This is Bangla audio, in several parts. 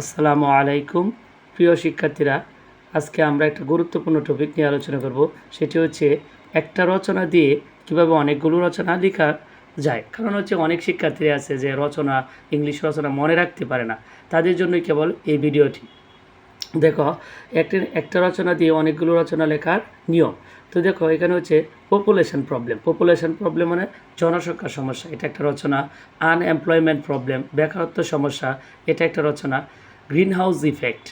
আসসালামু আলাইকুম। প্রিয় শিক্ষার্থীরা, আজকে আমরা একটা গুরুত্বপূর্ণ টপিক নিয়ে আলোচনা করব। সেটি হচ্ছে একটা রচনা দিয়ে কীভাবে অনেকগুলো রচনা লেখা যায়। কারণ হচ্ছে অনেক শিক্ষার্থী আছে যে রচনা, ইংলিশ রচনা মনে রাখতে পারে না। তাদের জন্যই কেবল এই ভিডিওটি। দেখো, একটা একটা রচনা দিয়ে অনেকগুলো রচনা লেখার নিয়ম। তো দেখো, এখানে হচ্ছে পপুলেশন প্রবলেম পপুলেশন প্রবলেম মানে জনসংখ্যার সমস্যা। এটা একটা রচনা। আনএমপ্লয়মেন্ট প্রবলেম বেকারত্ব সমস্যা, এটা একটা রচনা। Greenhouse effect.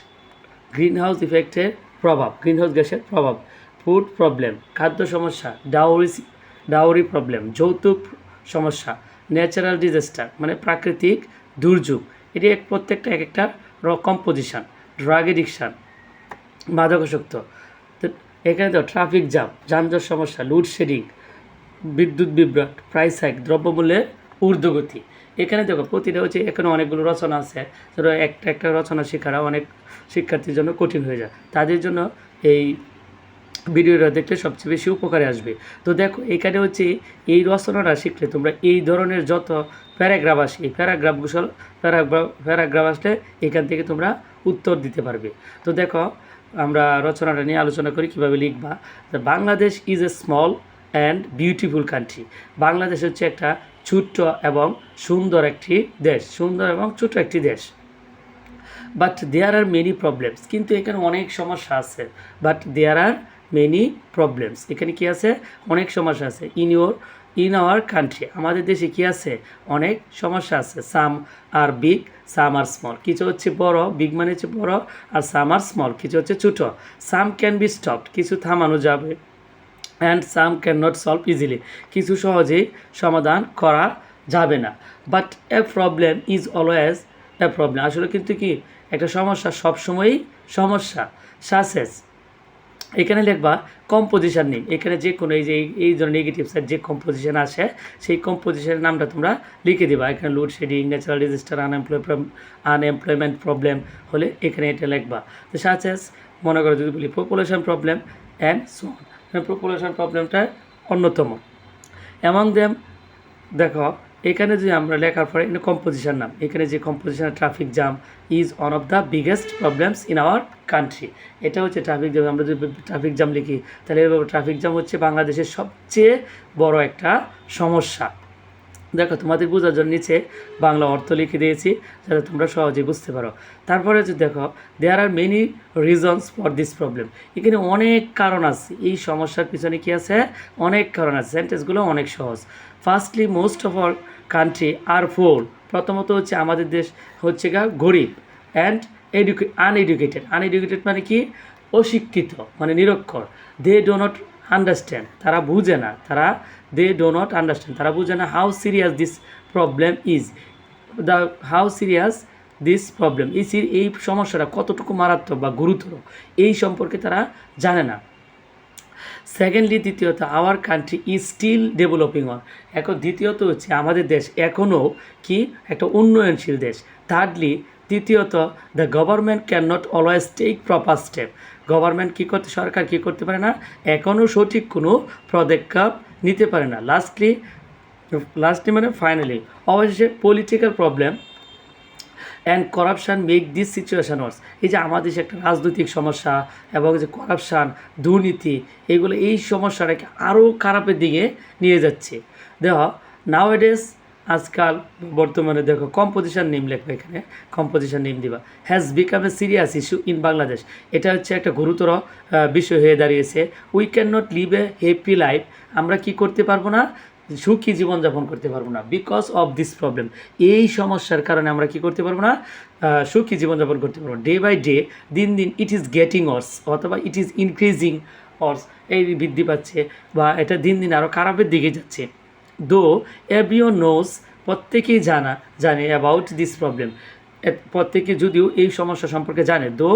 গ্রিন হাউস ইফেক্টের প্রভাব গ্রিন হাউস গ্যাসের প্রভাব, ফুড প্রবলেম, খাদ্য সমস্যা, ডাউরি ডাউরি প্রবলেম যৌতুক সমস্যা, ন্যাচারাল ডিজাস্টার মানে প্রাকৃতিক দুর্যোগ। এটি এক প্রত্যেকটা এক একটা কম্পোজিশন, ড্রাগ এডিকশান মাদকাসক্ত তো এখানে তো ট্রাফিক জ্যাম, যানজট সমস্যা লোডশেডিং বিদ্যুৎ বিভ্রাট প্রাইস হাইক দ্রব্যমূল্যের ঊর্ধ্বগতি। এখানে দেখো প্রতিটা হচ্ছে এখানে অনেকগুলো রচনা আছে। ধরো একটা একটা রচনা শেখারা অনেক শিক্ষার্থীর জন্য কঠিন হয়ে যায়। তাদের জন্য এই ভিডিওটা দেখলে সবচেয়ে বেশি উপকারে আসবে। তো দেখো, এখানে হচ্ছে এই রচনাটা শিখলে তোমরা এই ধরনের যত প্যারাগ্রাফ আসে, এই প্যারাগ্রাফগুলো প্যারাগ্রাফ প্যারাগ্রাফ আসলে এখান থেকে তোমরা উত্তর দিতে পারবে। তো দেখো, আমরা রচনাটা নিয়ে আলোচনা করি, কীভাবে লিখবা। Bangladesh is a small and beautiful country Bangladesh হচ্ছে একটা ছোট্ট এবং সুন্দর একটি দেশ, সুন্দর এবং ছোট একটি দেশ। But there are many problems কিন্তু এখানে অনেক সমস্যা আছে। But there are many problems এখানে কি আছে? অনেক সমস্যা আছে। In your in our country আমাদের দেশে কি আছে? অনেক সমস্যা আছে। সাম আর বিগ সাম আর স্মল কিছু হচ্ছে বড় বিগ মানে হচ্ছে বড়, আর সাম আর স্মল কিছু হচ্ছে ছোটো। সাম ক্যান বি স্টপড কিছু থামানো যাবে। And some can not solve easily কিছু সহজেই সমাধান করা যাবে না। But a problem is always a problem আসলে কিন্তু কি, একটা সমস্যা সবসময়ই সমস্যা সাসেস এখানে লিখবা কম্পোজিশন নেই। এখানে যে কোনো এই যে এই- ধরনের নেগেটিভ সাইড যে কম্পোজিশন আসে, সেই কম্পোজিশনের নামটা তোমরা লিখে দিবা। এখানে load shedding natural disaster unemploy unemployment problem হলে এখানে এটা লিখবা। তো সাচেস মনে করো যদি বলি population problem and so population প্রবলেমটা অন্যতম। এমন দেম দেখো, এখানে যে আমরা লেখার পরে, এখানে কম্পোজিশন নাম, এখানে যে composition traffic jam is one of the biggest problems in our country এটা হচ্ছে ট্রাফিক জাম আমরা যদি ট্রাফিক জাম লিখি, তাহলে ট্রাফিক জাম হচ্ছে বাংলাদেশের সবচেয়ে বড় একটা সমস্যা। দেখো, তোমাদের বোঝার জন্য নিচে বাংলা অর্থ লিখে দিয়েছি, যাতে তোমরা সহজে বুঝতে পারো। তারপরে যে দেখো there are many reasons for this problem এখানে অনেক কারণ আছে। এই সমস্যার পিছনে কি আছে? অনেক কারণ আছে। সেন্টেন্সগুলো অনেক সহজ। Firstly most of our country are poor প্রথমত হচ্ছে আমাদের দেশ হচ্ছে গা গরিব অ্যান্ড এডুকে আনএডুকেটেড আনএডুকেটেড মানে কি? অশিক্ষিত মানে নিরক্ষর। দে ডো নট আন্ডারস্ট্যান্ড তারা বুঝে না। তারা দে ডো নট আন্ডারস্ট্যান্ড তারা বুঝে না how serious this problem is the how serious this problem এই এই সমস্যাটা কতটুকু মারাত্মক বা গুরুতর, এই সম্পর্কে তারা জানে না। সেকেন্ডলি দ্বিতীয়ত our country is still developing on এখন দ্বিতীয়ত হচ্ছে, আমাদের দেশ এখনও কি? একটা উন্নয়নশীল দেশ। থার্ডলি তৃতীয়ত the government can not always take proper step government কী করতে, সরকার কী করতে পারে না? এখনও সঠিক কোনো পদক্ষেপ নিতে পারে না। লাস্টলি লাস্টলি মানে ফাইনালি অবশেষে political problem and corruption make this situation worse এই যে আমাদের দেশে একটা রাজনৈতিক সমস্যা এবং যে করাপশান দুর্নীতি, এগুলো এই সমস্যাটাকে আরও খারাপের দিকে নিয়ে যাচ্ছে। দেখো নাও এডেস আজকাল বর্তমানে দেখো কম্পোজিশন নেম লেখবে এখানে কম্পোজিশন নেম দিবা। Has become a serious issue in Bangladesh এটা হচ্ছে একটা গুরুতর বিষয় হয়ে দাঁড়িয়েছে। We can not live a happy life আমরা কি করতে পারব না? সুখী জীবনযাপন করতে পারব না। বিকজ অফ দিস প্রবলেম এই সমস্যার কারণে আমরা কি করতে পারব না? সুখী জীবনযাপন করতে পারব ডে বাই ডে দিন দিন ইট ইজ গেটিং অর্স অথবা ইট ইজ ইনক্রিজিং অর্স এই বৃদ্ধি পাচ্ছে বা এটা দিন দিন আরও খারাপের দিকে যাচ্ছে। দো, এভরিও নোস, প্রত্যেকেই জানা, জানে অ্যাবাউট দিস প্রবলেম প্রত্যেকে যদিও এই সমস্যা সম্পর্কে জানে, though,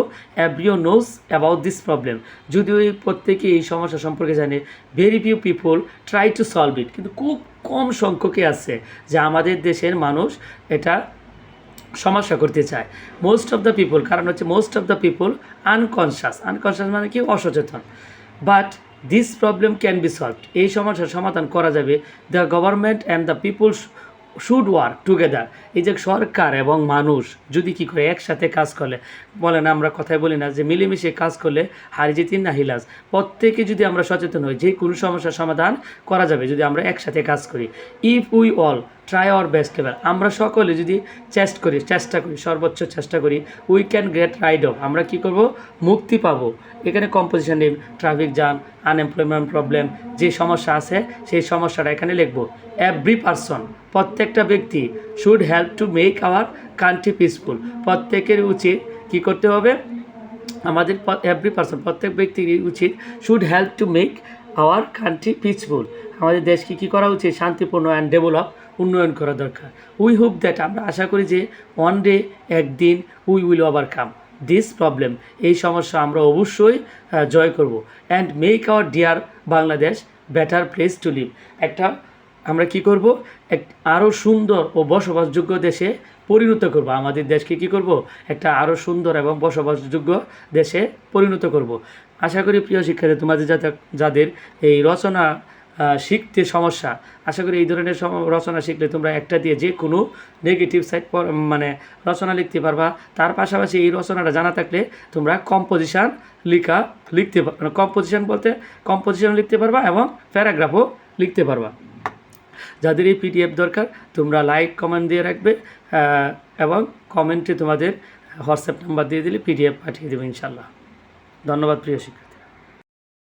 everyone knows about this problem যদিও এই প্রত্যেকে এই সমস্যা সম্পর্কে জানে very few people try to solve it কিন্তু খুব কম সংখ্যকে আছে যে আমাদের দেশের মানুষ এটা সমস্যা করতে চায়। মোস্ট অফ দ্য পিপল কারণ হচ্ছে most of the people unconscious unconscious মানে কি? অসচেতন। But this problem can be solved এই সমস্যার সমাধান করা যাবে the government and the peoples should work together এই যে সরকার এবং মানুষ যদি কি করে একসাথে কাজ করলে, বলেন আমরা কথায় বলি না যে মিলেমিশে কাজ করলে হারিজিতিন না হিলাস প্রত্যেকে যদি আমরা সচেতন হই, যে কোনো সমস্যার সমাধান করা যাবে যদি আমরা একসাথে কাজ করি। If we all try our best level আমরা সকলে যদি চেষ্টা করি চেষ্টা করি, সর্বোচ্চ চেষ্টা করি we can get rid of আমরা কি করব? মুক্তি পাব। এখানে কম্পোজিশন নেই ট্রাফিক জ্যাম আনএমপ্লয়মেন্ট প্রবলেম যে সমস্যা আছে, সেই সমস্যাটা এখানে লিখব। এভরি পারসন প্রত্যেকটা ব্যক্তি should help to make our country peaceful প্রত্যেকের উচিত কি করতে হবে? আমাদের এভরি পার্সন প্রত্যেক ব্যক্তির উচিত should help to make our country peaceful আমাদের দেশকে কী করা উচিত? শান্তিপূর্ণ অ্যান্ড ডেভেলপ উন্নয়ন করা দরকার। উই হোপ দ্যাট আমরা আশা করি যে ওয়ান ডে একদিন we will overcome this problem এই সমস্যা আমরা অবশ্যই জয় করব। And make our dear Bangladesh better place to live একটা, আমরা কি করব? এক আরও সুন্দর ও বসবাসযোগ্য দেশে পরিণত করব। আমাদের দেশকে কি করব? একটা আরও সুন্দর এবং বসবাসযোগ্য দেশে পরিণত করব। আশা করি প্রিয় শিক্ষার্থী, তোমাদের যাতে যাদের এই রচনা শিখতে সমস্যা। আশা করি এই ধরনের রচনা শিখলে তোমরা একটা দিয়ে যে কোনো নেগেটিভ সাইড মানে রচনা লিখতে পারবা। তার পাশাপাশি এই রচনাটা জানা থাকলে তোমরা কম্পোজিশান লিখা লিখতে কম্পোজিশন বলতে কম্পোজিশন লিখতে পারবা এবং প্যারাগ্রাফও লিখতে পারবা। যাদের এই পিডিএফ দরকার, তোমরা লাইক কমেন্ট দিয়ে রাখবে এবং কমেন্টে তোমাদের হোয়াটসঅ্যাপ নাম্বার দিয়ে দিলে পিডিএফ পাঠিয়ে দেবে ইনশাল্লাহ ধন্যবাদ প্রিয় শিক্ষা